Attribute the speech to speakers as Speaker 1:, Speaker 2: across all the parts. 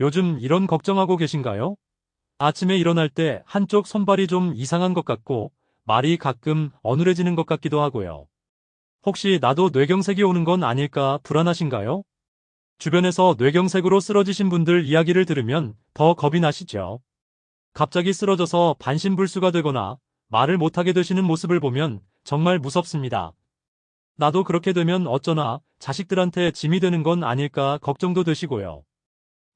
Speaker 1: 요즘 이런 걱정하고 계신가요? 아침에 일어날 때 한쪽 손발이 좀 이상한 것 같고 말이 가끔 어눌해지는 것 같기도 하고요. 혹시 나도 뇌경색이 오는 건 아닐까 불안하신가요? 주변에서 뇌경색으로 쓰러지신 분들 이야기를 들으면 더 겁이 나시죠? 갑자기 쓰러져서 반신불수가 되거나 말을 못하게 되시는 모습을 보면 정말 무섭습니다. 나도 그렇게 되면 어쩌나 자식들한테 짐이 되는 건 아닐까 걱정도 되시고요.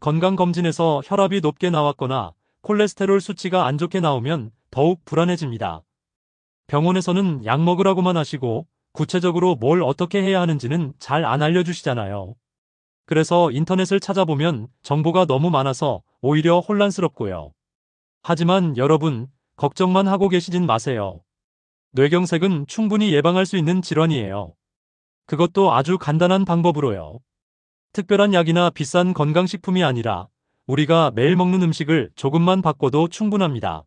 Speaker 1: 건강검진에서 혈압이 높게 나왔거나 콜레스테롤 수치가 안 좋게 나오면 더욱 불안해집니다. 병원에서는 약 먹으라고만 하시고 구체적으로 뭘 어떻게 해야 하는지는 잘 안 알려주시잖아요. 그래서 인터넷을 찾아보면 정보가 너무 많아서 오히려 혼란스럽고요. 하지만 여러분, 걱정만 하고 계시진 마세요. 뇌경색은 충분히 예방할 수 있는 질환이에요. 그것도 아주 간단한 방법으로요. 특별한 약이나 비싼 건강식품이 아니라 우리가 매일 먹는 음식을 조금만 바꿔도 충분합니다.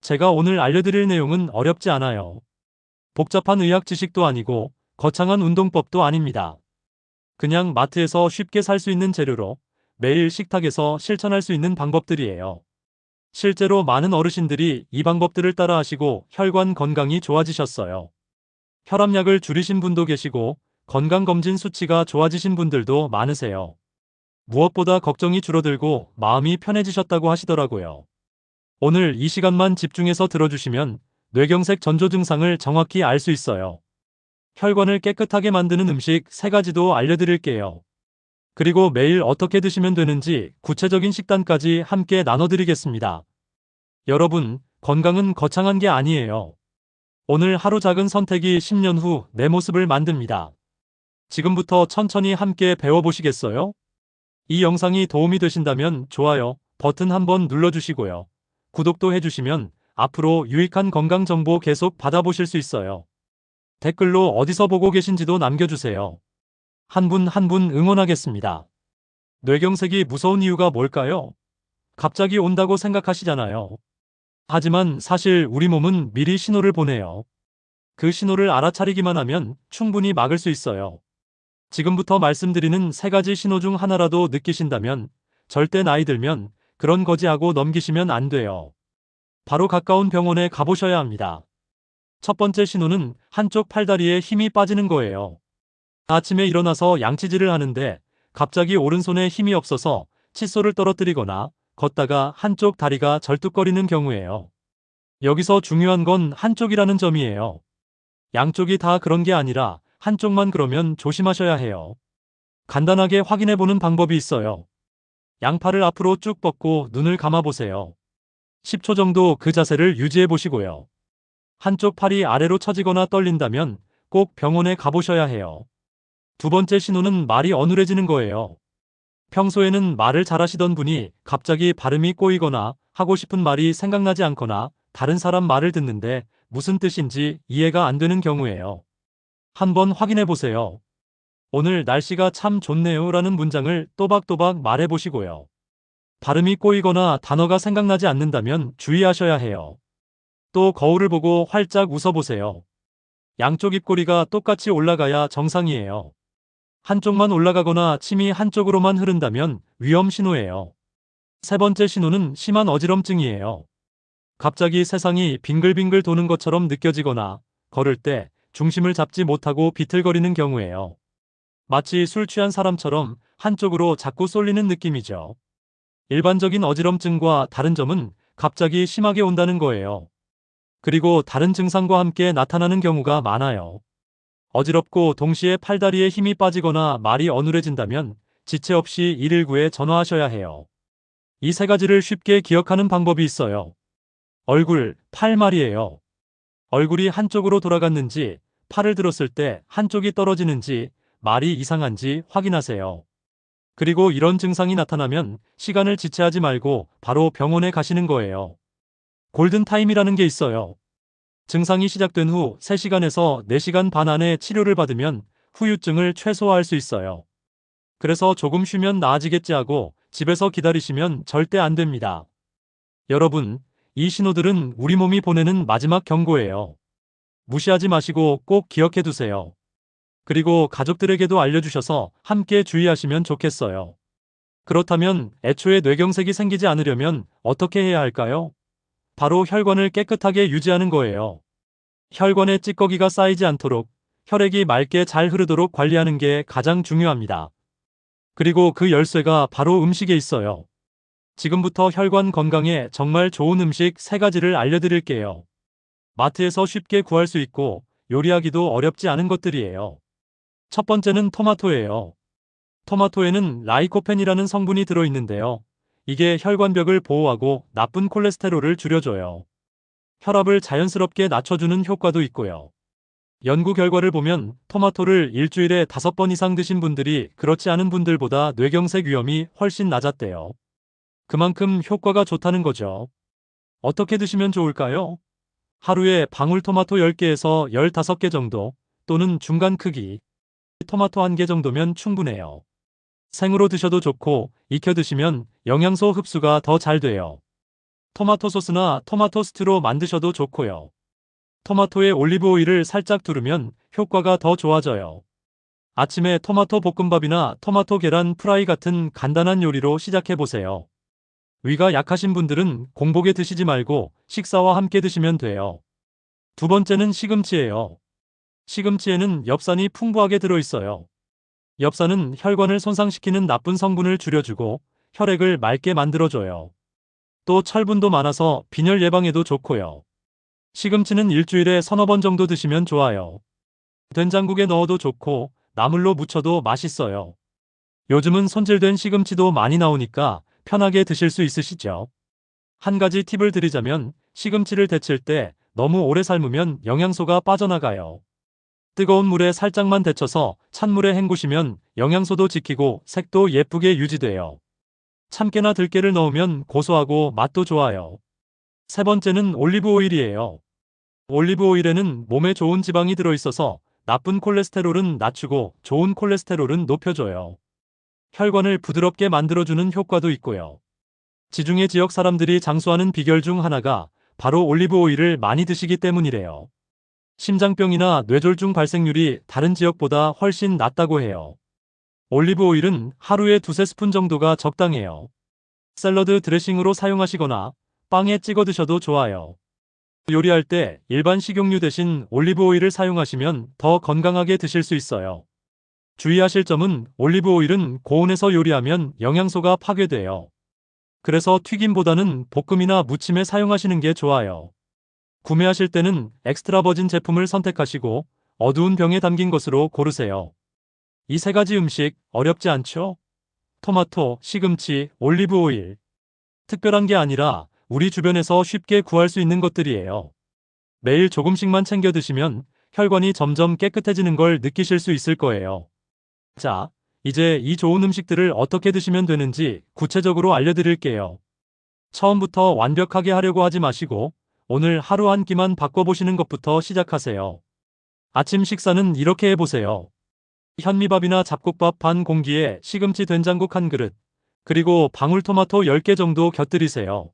Speaker 1: 제가 오늘 알려드릴 내용은 어렵지 않아요. 복잡한 의학 지식도 아니고 거창한 운동법도 아닙니다. 그냥 마트에서 쉽게 살 수 있는 재료로 매일 식탁에서 실천할 수 있는 방법들이에요. 실제로 많은 어르신들이 이 방법들을 따라 하시고 혈관 건강이 좋아지셨어요. 혈압약을 줄이신 분도 계시고 건강검진 수치가 좋아지신 분들도 많으세요. 무엇보다 걱정이 줄어들고 마음이 편해지셨다고 하시더라고요. 오늘 이 시간만 집중해서 들어주시면 뇌경색 전조 증상을 정확히 알 수 있어요. 혈관을 깨끗하게 만드는 음식 3가지도 알려드릴게요. 그리고 매일 어떻게 드시면 되는지 구체적인 식단까지 함께 나눠드리겠습니다. 여러분, 건강은 거창한 게 아니에요. 오늘 하루 작은 선택이 10년 후 내 모습을 만듭니다. 지금부터 천천히 함께 배워보시겠어요? 이 영상이 도움이 되신다면 좋아요 버튼 한번 눌러주시고요. 구독도 해주시면 앞으로 유익한 건강 정보 계속 받아보실 수 있어요. 댓글로 어디서 보고 계신지도 남겨주세요. 한 분 한 분 응원하겠습니다. 뇌경색이 무서운 이유가 뭘까요? 갑자기 온다고 생각하시잖아요. 하지만 사실 우리 몸은 미리 신호를 보내요. 그 신호를 알아차리기만 하면 충분히 막을 수 있어요. 지금부터 말씀드리는 세 가지 신호 중 하나라도 느끼신다면 절대 나이 들면 그런 거지 하고 넘기시면 안 돼요. 바로 가까운 병원에 가보셔야 합니다. 첫 번째 신호는 한쪽 팔다리에 힘이 빠지는 거예요. 아침에 일어나서 양치질을 하는데 갑자기 오른손에 힘이 없어서 칫솔을 떨어뜨리거나 걷다가 한쪽 다리가 절뚝거리는 경우예요. 여기서 중요한 건 한쪽이라는 점이에요. 양쪽이 다 그런 게 아니라 한쪽만 그러면 조심하셔야 해요. 간단하게 확인해 보는 방법이 있어요. 양팔을 앞으로 쭉 뻗고 눈을 감아 보세요. 10초 정도 그 자세를 유지해 보시고요. 한쪽 팔이 아래로 처지거나 떨린다면 꼭 병원에 가보셔야 해요. 두 번째 신호는 말이 어눌해지는 거예요. 평소에는 말을 잘하시던 분이 갑자기 발음이 꼬이거나 하고 싶은 말이 생각나지 않거나 다른 사람 말을 듣는데 무슨 뜻인지 이해가 안 되는 경우예요. 한번 확인해 보세요. 오늘 날씨가 참 좋네요 라는 문장을 또박또박 말해 보시고요. 발음이 꼬이거나 단어가 생각나지 않는다면 주의하셔야 해요. 또 거울을 보고 활짝 웃어보세요. 양쪽 입꼬리가 똑같이 올라가야 정상이에요. 한쪽만 올라가거나 침이 한쪽으로만 흐른다면 위험 신호예요. 세 번째 신호는 심한 어지럼증이에요. 갑자기 세상이 빙글빙글 도는 것처럼 느껴지거나 걸을 때 중심을 잡지 못하고 비틀거리는 경우예요. 마치 술 취한 사람처럼 한쪽으로 자꾸 쏠리는 느낌이죠. 일반적인 어지럼증과 다른 점은 갑자기 심하게 온다는 거예요. 그리고 다른 증상과 함께 나타나는 경우가 많아요. 어지럽고 동시에 팔다리에 힘이 빠지거나 말이 어눌해진다면 지체 없이 119에 전화하셔야 해요. 이 세 가지를 쉽게 기억하는 방법이 있어요. 얼굴, 팔 말이에요. 얼굴이 한쪽으로 돌아갔는지, 팔을 들었을 때 한쪽이 떨어지는지, 말이 이상한지 확인하세요. 그리고 이런 증상이 나타나면 시간을 지체하지 말고 바로 병원에 가시는 거예요. 골든타임이라는 게 있어요. 증상이 시작된 후 3시간에서 4시간 반 안에 치료를 받으면 후유증을 최소화할 수 있어요. 그래서 조금 쉬면 나아지겠지 하고 집에서 기다리시면 절대 안 됩니다. 여러분, 이 신호들은 우리 몸이 보내는 마지막 경고예요. 무시하지 마시고 꼭 기억해 두세요. 그리고 가족들에게도 알려주셔서 함께 주의하시면 좋겠어요. 그렇다면 애초에 뇌경색이 생기지 않으려면 어떻게 해야 할까요? 바로 혈관을 깨끗하게 유지하는 거예요. 혈관에 찌꺼기가 쌓이지 않도록 혈액이 맑게 잘 흐르도록 관리하는 게 가장 중요합니다. 그리고 그 열쇠가 바로 음식에 있어요. 지금부터 혈관 건강에 정말 좋은 음식 세 가지를 알려드릴게요. 마트에서 쉽게 구할 수 있고 요리하기도 어렵지 않은 것들이에요. 첫 번째는 토마토예요. 토마토에는 라이코펜이라는 성분이 들어있는데요. 이게 혈관벽을 보호하고 나쁜 콜레스테롤을 줄여줘요. 혈압을 자연스럽게 낮춰주는 효과도 있고요. 연구 결과를 보면 토마토를 일주일에 5번 이상 드신 분들이 그렇지 않은 분들보다 뇌경색 위험이 훨씬 낮았대요. 그만큼 효과가 좋다는 거죠. 어떻게 드시면 좋을까요? 하루에 방울토마토 10개에서 15개 정도 또는 중간 크기 토마토 1개 정도면 충분해요. 생으로 드셔도 좋고 익혀 드시면 영양소 흡수가 더 잘 돼요. 토마토 소스나 토마토 스튜로 만드셔도 좋고요. 토마토에 올리브 오일을 살짝 두르면 효과가 더 좋아져요. 아침에 토마토 볶음밥이나 토마토 계란 프라이 같은 간단한 요리로 시작해 보세요. 위가 약하신 분들은 공복에 드시지 말고 식사와 함께 드시면 돼요. 두 번째는 시금치예요. 시금치에는 엽산이 풍부하게 들어있어요. 엽산은 혈관을 손상시키는 나쁜 성분을 줄여주고 혈액을 맑게 만들어줘요. 또 철분도 많아서 빈혈 예방에도 좋고요. 시금치는 일주일에 서너 번 정도 드시면 좋아요. 된장국에 넣어도 좋고 나물로 무쳐도 맛있어요. 요즘은 손질된 시금치도 많이 나오니까 편하게 드실 수 있으시죠? 한 가지 팁을 드리자면 시금치를 데칠 때 너무 오래 삶으면 영양소가 빠져나가요. 뜨거운 물에 살짝만 데쳐서 찬물에 헹구시면 영양소도 지키고 색도 예쁘게 유지돼요. 참깨나 들깨를 넣으면 고소하고 맛도 좋아요. 세 번째는 올리브 오일이에요. 올리브 오일에는 몸에 좋은 지방이 들어있어서 나쁜 콜레스테롤은 낮추고 좋은 콜레스테롤은 높여줘요. 혈관을 부드럽게 만들어주는 효과도 있고요. 지중해 지역 사람들이 장수하는 비결 중 하나가 바로 올리브 오일을 많이 드시기 때문이래요. 심장병이나 뇌졸중 발생률이 다른 지역보다 훨씬 낮다고 해요. 올리브 오일은 하루에 두세 스푼 정도가 적당해요. 샐러드 드레싱으로 사용하시거나 빵에 찍어 드셔도 좋아요. 요리할 때 일반 식용유 대신 올리브 오일을 사용하시면 더 건강하게 드실 수 있어요. 주의하실 점은 올리브 오일은 고온에서 요리하면 영양소가 파괴돼요. 그래서 튀김보다는 볶음이나 무침에 사용하시는 게 좋아요. 구매하실 때는 엑스트라 버진 제품을 선택하시고 어두운 병에 담긴 것으로 고르세요. 이 세 가지 음식 어렵지 않죠? 토마토, 시금치, 올리브 오일. 특별한 게 아니라 우리 주변에서 쉽게 구할 수 있는 것들이에요. 매일 조금씩만 챙겨 드시면 혈관이 점점 깨끗해지는 걸 느끼실 수 있을 거예요. 자, 이제 이 좋은 음식들을 어떻게 드시면 되는지 구체적으로 알려드릴게요. 처음부터 완벽하게 하려고 하지 마시고 오늘 하루 한 끼만 바꿔보시는 것부터 시작하세요. 아침 식사는 이렇게 해보세요. 현미밥이나 잡곡밥 반 공기에 시금치 된장국 한 그릇, 그리고 방울토마토 10개 정도 곁들이세요.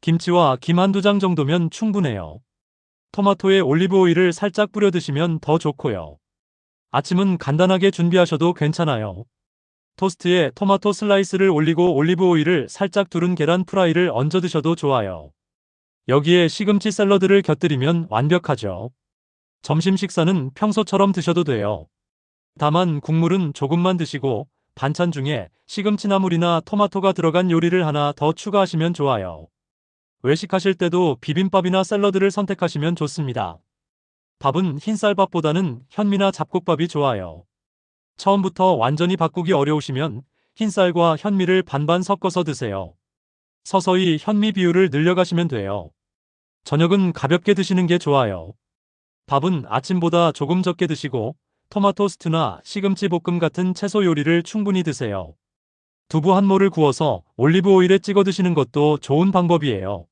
Speaker 1: 김치와 김 한두 장 정도면 충분해요. 토마토에 올리브 오일을 살짝 뿌려 드시면 더 좋고요. 아침은 간단하게 준비하셔도 괜찮아요. 토스트에 토마토 슬라이스를 올리고 올리브 오일을 살짝 두른 계란 프라이를 얹어 드셔도 좋아요. 여기에 시금치 샐러드를 곁들이면 완벽하죠. 점심 식사는 평소처럼 드셔도 돼요. 다만 국물은 조금만 드시고 반찬 중에 시금치 나물이나 토마토가 들어간 요리를 하나 더 추가하시면 좋아요. 외식하실 때도 비빔밥이나 샐러드를 선택하시면 좋습니다. 밥은 흰쌀밥보다는 현미나 잡곡밥이 좋아요. 처음부터 완전히 바꾸기 어려우시면 흰쌀과 현미를 반반 섞어서 드세요. 서서히 현미 비율을 늘려가시면 돼요. 저녁은 가볍게 드시는 게 좋아요. 밥은 아침보다 조금 적게 드시고 토마토 스튜나 시금치 볶음 같은 채소 요리를 충분히 드세요. 두부 한 모를 구워서 올리브 오일에 찍어 드시는 것도 좋은 방법이에요.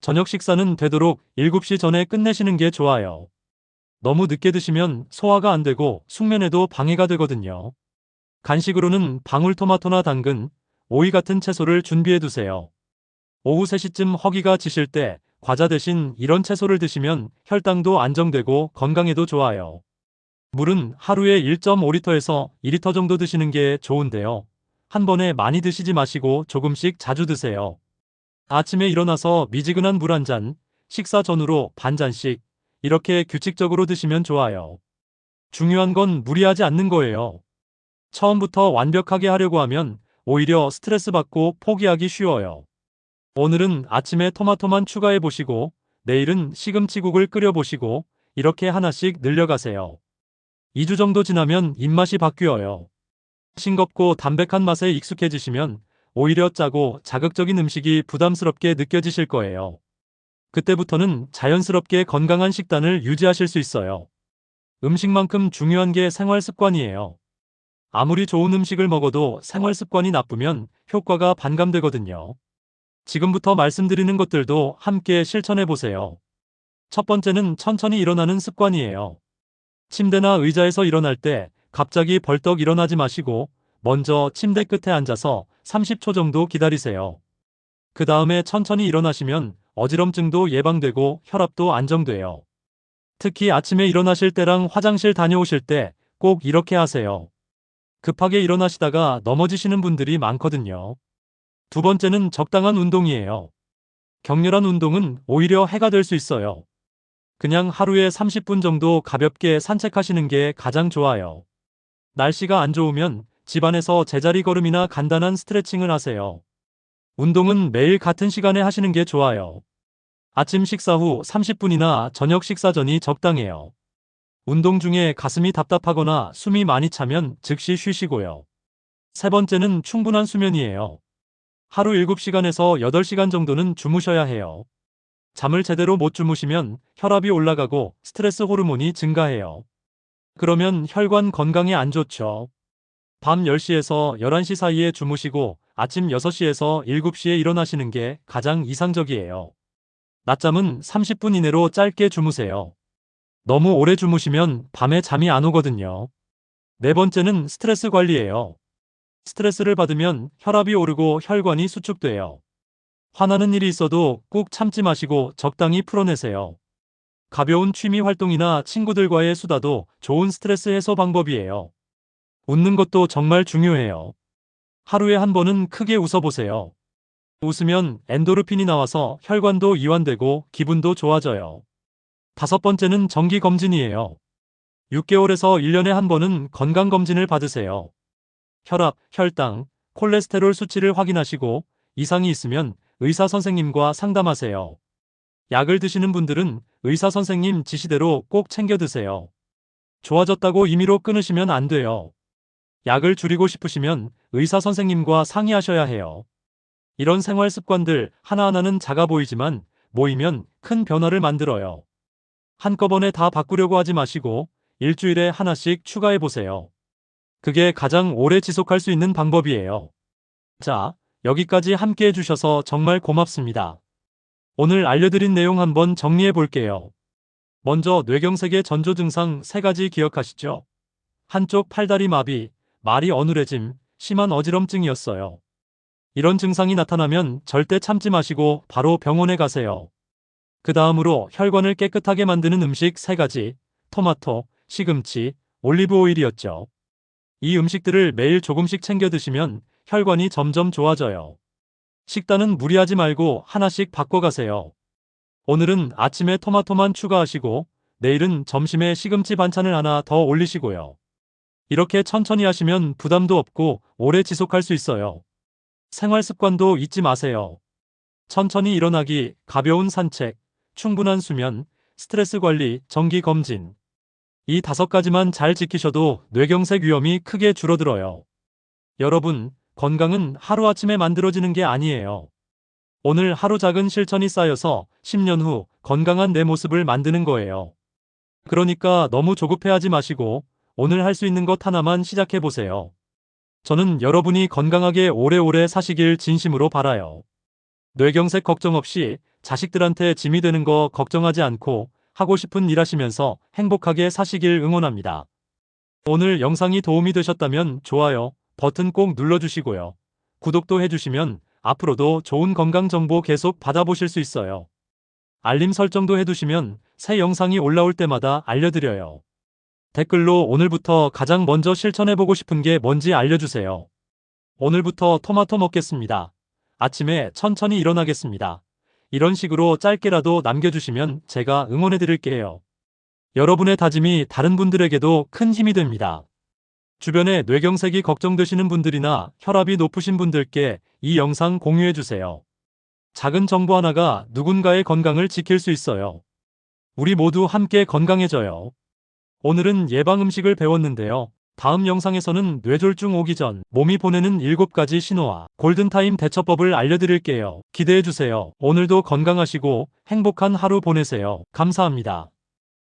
Speaker 1: 저녁 식사는 되도록 7시 전에 끝내시는 게 좋아요. 너무 늦게 드시면 소화가 안 되고 숙면에도 방해가 되거든요. 간식으로는 방울토마토나 당근, 오이 같은 채소를 준비해 두세요. 오후 3시쯤 허기가 지실 때 과자 대신 이런 채소를 드시면 혈당도 안정되고 건강에도 좋아요. 물은 하루에 1.5리터에서 2리터 정도 드시는 게 좋은데요. 한 번에 많이 드시지 마시고 조금씩 자주 드세요. 아침에 일어나서 미지근한 물 한 잔, 식사 전후로 반 잔씩 이렇게 규칙적으로 드시면 좋아요. 중요한 건 무리하지 않는 거예요. 처음부터 완벽하게 하려고 하면 오히려 스트레스 받고 포기하기 쉬워요. 오늘은 아침에 토마토만 추가해 보시고 내일은 시금치국을 끓여 보시고 이렇게 하나씩 늘려가세요. 2주 정도 지나면 입맛이 바뀌어요. 싱겁고 담백한 맛에 익숙해지시면 오히려 짜고 자극적인 음식이 부담스럽게 느껴지실 거예요. 그때부터는 자연스럽게 건강한 식단을 유지하실 수 있어요. 음식만큼 중요한 게 생활 습관이에요. 아무리 좋은 음식을 먹어도 생활 습관이 나쁘면 효과가 반감되거든요. 지금부터 말씀드리는 것들도 함께 실천해 보세요. 첫 번째는 천천히 일어나는 습관이에요. 침대나 의자에서 일어날 때 갑자기 벌떡 일어나지 마시고 먼저 침대 끝에 앉아서 30초 정도 기다리세요. 그 다음에 천천히 일어나시면 어지럼증도 예방되고 혈압도 안정돼요. 특히 아침에 일어나실 때랑 화장실 다녀오실 때 꼭 이렇게 하세요. 급하게 일어나시다가 넘어지시는 분들이 많거든요. 두 번째는 적당한 운동이에요. 격렬한 운동은 오히려 해가 될 수 있어요. 그냥 하루에 30분 정도 가볍게 산책하시는 게 가장 좋아요. 날씨가 안 좋으면 집안에서 제자리 걸음이나 간단한 스트레칭을 하세요. 운동은 매일 같은 시간에 하시는 게 좋아요. 아침 식사 후 30분이나 저녁 식사 전이 적당해요. 운동 중에 가슴이 답답하거나 숨이 많이 차면 즉시 쉬시고요. 세 번째는 충분한 수면이에요. 하루 7시간에서 8시간 정도는 주무셔야 해요. 잠을 제대로 못 주무시면 혈압이 올라가고 스트레스 호르몬이 증가해요. 그러면 혈관 건강에 안 좋죠. 밤 10시에서 11시 사이에 주무시고 아침 6시에서 7시에 일어나시는 게 가장 이상적이에요. 낮잠은 30분 이내로 짧게 주무세요. 너무 오래 주무시면 밤에 잠이 안 오거든요. 네 번째는 스트레스 관리예요. 스트레스를 받으면 혈압이 오르고 혈관이 수축돼요. 화나는 일이 있어도 꾹 참지 마시고 적당히 풀어내세요. 가벼운 취미 활동이나 친구들과의 수다도 좋은 스트레스 해소 방법이에요. 웃는 것도 정말 중요해요. 하루에 한 번은 크게 웃어보세요. 웃으면 엔도르핀이 나와서 혈관도 이완되고 기분도 좋아져요. 다섯 번째는 정기검진이에요. 6개월에서 1년에 한 번은 건강검진을 받으세요. 혈압, 혈당, 콜레스테롤 수치를 확인하시고 이상이 있으면 의사 선생님과 상담하세요. 약을 드시는 분들은 의사 선생님 지시대로 꼭 챙겨 드세요. 좋아졌다고 임의로 끊으시면 안 돼요. 약을 줄이고 싶으시면 의사 선생님과 상의하셔야 해요. 이런 생활 습관들 하나하나는 작아 보이지만 모이면 큰 변화를 만들어요. 한꺼번에 다 바꾸려고 하지 마시고 일주일에 하나씩 추가해 보세요. 그게 가장 오래 지속할 수 있는 방법이에요. 자, 여기까지 함께 해주셔서 정말 고맙습니다. 오늘 알려드린 내용 한번 정리해 볼게요. 먼저 뇌경색의 전조 증상 3가지 기억하시죠? 한쪽 팔다리 마비, 말이 어눌해짐, 심한 어지럼증이었어요. 이런 증상이 나타나면 절대 참지 마시고 바로 병원에 가세요. 그 다음으로 혈관을 깨끗하게 만드는 음식 3가지, 토마토, 시금치, 올리브 오일이었죠. 이 음식들을 매일 조금씩 챙겨 드시면 혈관이 점점 좋아져요. 식단은 무리하지 말고 하나씩 바꿔가세요. 오늘은 아침에 토마토만 추가하시고 내일은 점심에 시금치 반찬을 하나 더 올리시고요. 이렇게 천천히 하시면 부담도 없고 오래 지속할 수 있어요. 생활 습관도 잊지 마세요. 천천히 일어나기, 가벼운 산책, 충분한 수면, 스트레스 관리, 정기 검진. 이 다섯 가지만 잘 지키셔도 뇌경색 위험이 크게 줄어들어요. 여러분, 건강은 하루아침에 만들어지는 게 아니에요. 오늘 하루 작은 실천이 쌓여서 10년 후 건강한 내 모습을 만드는 거예요. 그러니까 너무 조급해하지 마시고 오늘 할 수 있는 것 하나만 시작해 보세요. 저는 여러분이 건강하게 오래오래 사시길 진심으로 바라요. 뇌경색 걱정 없이 자식들한테 짐이 되는 거 걱정하지 않고 하고 싶은 일 하시면서 행복하게 사시길 응원합니다. 오늘 영상이 도움이 되셨다면 좋아요 버튼 꼭 눌러주시고요. 구독도 해주시면 앞으로도 좋은 건강 정보 계속 받아보실 수 있어요. 알림 설정도 해두시면 새 영상이 올라올 때마다 알려드려요. 댓글로 오늘부터 가장 먼저 실천해보고 싶은 게 뭔지 알려주세요. 오늘부터 토마토 먹겠습니다. 아침에 천천히 일어나겠습니다. 이런 식으로 짧게라도 남겨주시면 제가 응원해 드릴게요. 여러분의 다짐이 다른 분들에게도 큰 힘이 됩니다. 주변에 뇌경색이 걱정되시는 분들이나 혈압이 높으신 분들께 이 영상 공유해 주세요. 작은 정보 하나가 누군가의 건강을 지킬 수 있어요. 우리 모두 함께 건강해져요. 오늘은 예방 음식을 배웠는데요. 다음 영상에서는 뇌졸중 오기 전 몸이 보내는 7가지 신호와 골든타임 대처법을 알려드릴게요. 기대해주세요. 오늘도 건강하시고 행복한 하루 보내세요. 감사합니다.